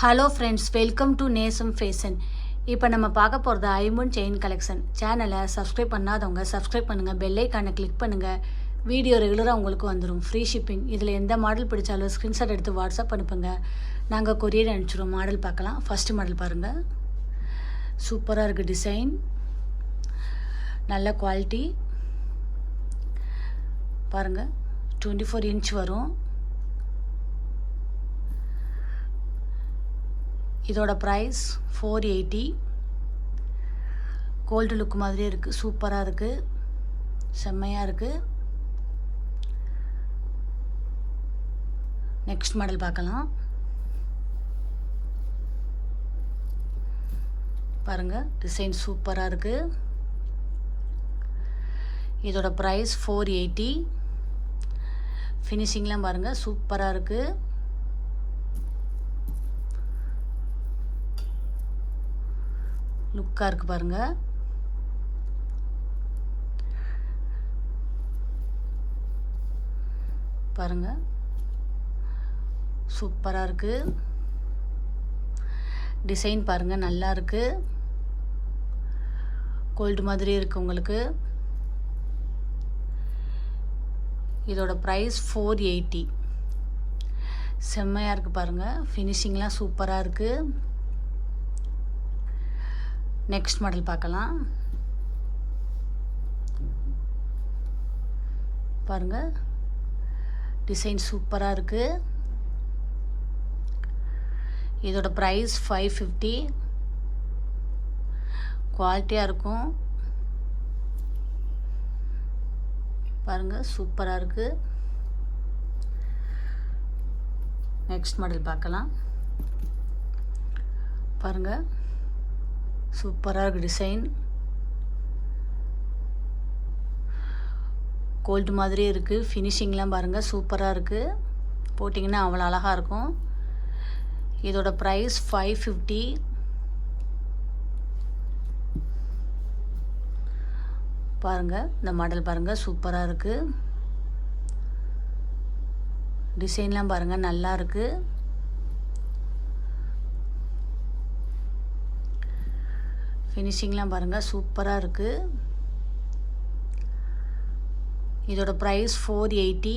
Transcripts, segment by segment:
Hello friends welcome to Nesam fashion இப்போ நம்ம பார்க்க போகிறது ஐமுன் செயின் கலெக்ஷன் சேனலை சப்ஸ்கிரைப் பண்ணாதவங்க சப்ஸ்கிரைப் பண்ணுங்கள் பெல்லைக்கானை கிளிக் பண்ணுங்கள் வீடியோ ரெகுலராக உங்களுக்கு வந்துடும் ஃப்ரீ ஷிப்பிங் இதில் எந்த மாடல் பிடிச்சாலும் ஸ்க்ரீன்ஷாட் எடுத்து வாட்ஸ்அப் அனுப்புங்க. நாங்கள் கொரியர் அனுப்பிச்சிடுவோம் மாடல் பார்க்கலாம். ஃபஸ்ட்டு மாடல் பாருங்கள் சூப்பராக இருக்குது டிசைன் நல்ல குவாலிட்டி பாருங்கள் டுவெண்ட்டி ஃபோர் இன்ச் வரும். இதோட price four eighty gold look மாதிரியே இருக்குது சூப்பராக இருக்குது செம்மையாக இருக்குது நெக்ஸ்ட் மாடல் பார்க்கலாம். பாருங்கள் டிசைன் சூப்பராக இருக்குது இதோட ப்ரைஸ் ஃபோர் எயிட்டி ஃபினிஷிங்லாம் பாருங்கள் சூப்பராக இருக்குது லுக்காக இருக்குது பாருங்கள் பாருங்கள் சூப்பராக இருக்குது டிசைன் பாருங்கள் நல்லா இருக்குது கோல்டு மாதிரி இருக்குது உங்களுக்கு. இதோட ப்ரைஸ் ஃபோர் எயிட்டி செம்மையாக இருக்குது பாருங்கள் ஃபினிஷிங்லாம் சூப்பராக இருக்குது நெக்ஸ்ட் மாடல் பார்க்கலாம். பாருங்கள் டிசைன் சூப்பராக இருக்குது இதோட ப்ரைஸ் ஃபைவ் ஃபிஃப்டி குவாலிட்டியாக இருக்கும். பாருங்கள் சூப்பராக இருக்குது நெக்ஸ்ட் மாடல் பார்க்கலாம். பாருங்கள் சூப்பராக இருக்குது டிசைன். கோல்டு மாதிரியே இருக்குது ஃபினிஷிங்லாம் பாருங்கள் சூப்பராக இருக்குது போட்டிங்கன்னா அவ்வளோ அழகாக இருக்கும். இதோட ப்ரைஸ் ஃபைவ் ஃபிஃப்டி பாருங்கள் இந்த மாடல் பாருங்கள் சூப்பராக இருக்குது டிசைன்லாம் பாருங்கள் நல்லா இருக்குது ஃபினிஷிங்லாம் பாருங்கள் சூப்பராக இருக்குது இதோட ப்ரைஸ் ஃபோர் எயிட்டி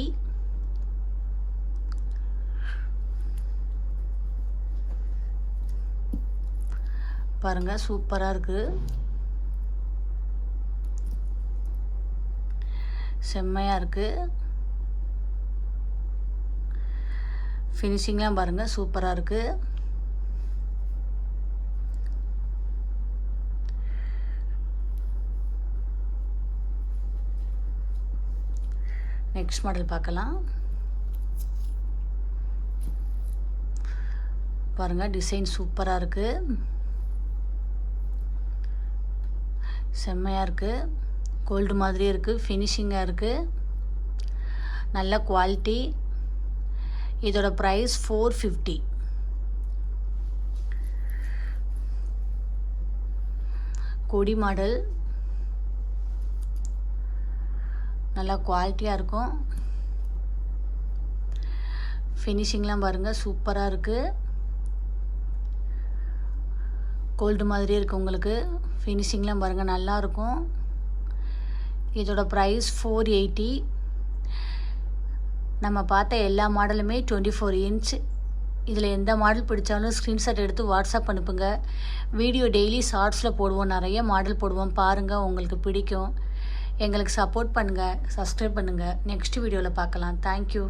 பாருங்கள் சூப்பராக இருக்குது செம்மையாக இருக்குது ஃபினிஷிங்லாம் பாருங்கள் சூப்பராக இருக்குது நெக்ஸ்ட் மாடல் பார்க்கலாம். பாருங்கள் டிசைன் சூப்பராக இருக்குது செம்மையாக இருக்குது கோல்டு மாதிரி இருக்குது ஃபினிஷிங்காக இருக்குது நல்ல குவாலிட்டி. இதோட ப்ரைஸ் ஃபோர் ஃபிஃப்டி கொடி மாடல். நல்லா குவாலிட்டியாக இருக்கும். ஃபினிஷிங்லாம் பாருங்கள் சூப்பராக இருக்குது கோல்டு மாதிரி இருக்குது உங்களுக்கு. ஃபினிஷிங்லாம் பாருங்கள் நல்லாயிருக்கும் இதோட ப்ரைஸ் ஃபோர் எயிட்டி நம்ம பார்த்த எல்லா மாடலுமே டுவெண்ட்டி ஃபோர் இன்ச் இதில் எந்த மாடல் பிடிச்சாலும் ஸ்க்ரீன்ஷாட் எடுத்து வாட்ஸ்அப் அனுப்புங்க. வீடியோ டெய்லி ஷார்ட்ஸில் போடுவோம் நிறைய மாடல் போடுவோம். பாருங்கள் உங்களுக்கு பிடிக்கும். எங்களுக்கு சப்போர்ட் பண்ணுங்கள் சப்ஸ்கிரைப் பண்ணுங்கள் நெக்ஸ்ட் வீடியோவில் பார்க்கலாம். தேங்க்யூ